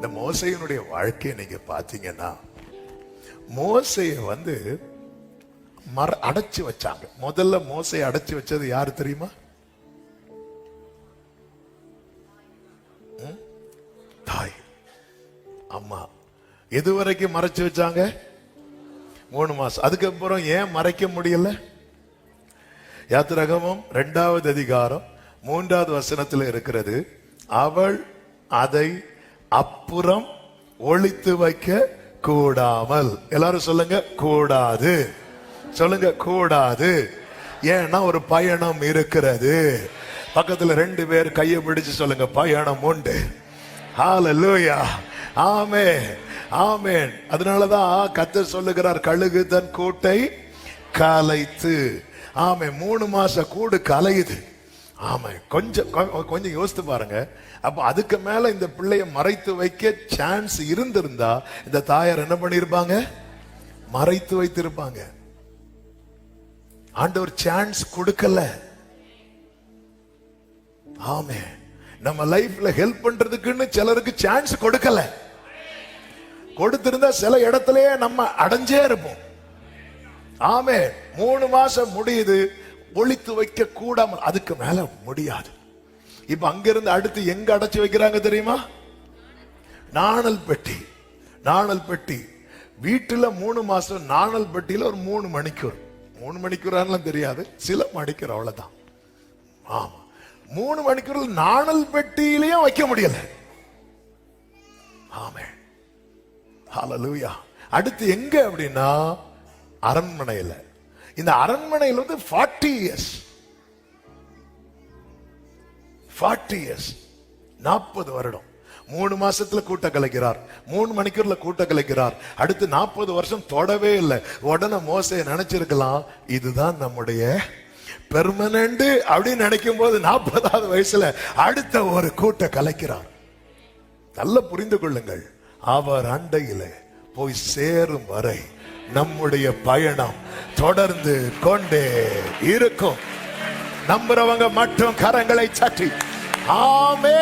இந்த மோசையினுடைய வாழ்க்கையை நீங்க பாத்தீங்கன்னா மோசைய வந்து மர அடைச்சு வச்சாங்க. முதல்ல மோசையை அடைச்சு வச்சது யாரு தெரியுமா? தாய். அம்மா. எது வரைக்கும் மறைச்சு வச்சாங்க? மூணு மாசம். அதுக்கப்புறம் ஏன் மறைக்க முடியல? யாத்ரகமும் இரண்டாவது அதிகாரம் மூன்றாவது வசனத்தில் இருக்கிறது அவள் அதை அப்புறம் ஒழித்து வைக்க கூடாமல். எல்லாரும் சொல்லுங்க கூடாது. சொல்லுங்க கூடாது. ஏன்னா ஒரு பயணம் இருக்கிறது. பக்கத்துல ரெண்டு பேர் கையை பிடிச்சு சொல்லுங்க பயணம் உண்டு. ஹalleluya ஆமே ஆமேன் அதனாலதான் கத்த சொல்லுகிறார் கழுகு தன் கூட்டை கலைத்து. ஆமே மூணு மாச கூடு கலையுது. ஆமா கொஞ்சம் கொஞ்சம் யோசித்து பாருங்க. அப்போ அதுக்கு மேல இந்த பிள்ளைய மறைத்து வைக்க சான்ஸ் இருந்திருந்தா இந்த தாயார் என்ன பண்ணியிருப்பாங்க மறைத்து வைத்திருப்பாங்க. ஆண்டவர் சான்ஸ் கொடுக்கல. ஆமே. நம்ம லைஃப்ல ஹெல்ப் பண்றதுக்குன்னு சிலருக்கு சான்ஸ் கொடுக்கல. கொடுத்திருந்தா சில இடத்துலயே நம்ம அடைஞ்சே இருப்போம். ஆமே. மூணு மாசம் முடியுது. ஒளித்து வைக்க கூடாமல் அதுக்கு மேல முடியாது. இப்ப அங்கிருந்து அடுத்து எங்க அடைச்சு வைக்கிறாங்க தெரியுமா? நாணல் பெட்டி. நாணல் பெட்டி. வீட்டுல மூணு மாசம் நாணல் பெட்டியில ஒரு மூணு மணிக்கூர். மூணு மணிக்கூறான்லாம் தெரியாது. சில மணிக்கூர் அவ்வளவுதான். ஆமா. மூணு மணிக்கூர் நாணல் பெட்டியிலையும் வைக்க முடியல. ஆமே. ஹalleluya அடுத்து எங்க அப்படின்னா அரண்மனையில. இந்த அரண்மனையில் வந்து ஃபார்ட்டி இயர்ஸ் ஃபார்ட்டி இயர்ஸ் நாற்பது வருடம். மூணு மாசத்துல கூட்ட கலைக்கிறார். மூணு மணிக்கூர்ல கூட்ட கலைக்கிறார். அடுத்து நாற்பது வருஷம் தொடவே இல்லை. உடனே மோசையை நினைச்சிருக்கலாம். இதுதான் நம்முடைய பெர்மனண்ட் அப்படின்னு நினைக்கும் போது நாற்பதாவது வயசுல அடுத்த ஒரு கூட்ட கலைக்கிறார். நல்ல புரிந்து கொள்ளுங்கள். அவர் அண்டையிலே போய் சேரும் வரை நம்முடைய பயணம் தொடர்ந்து கொண்டே இருக்கும். நம்புறவங்க மட்டும் கரங்களை சட்டி ஆமே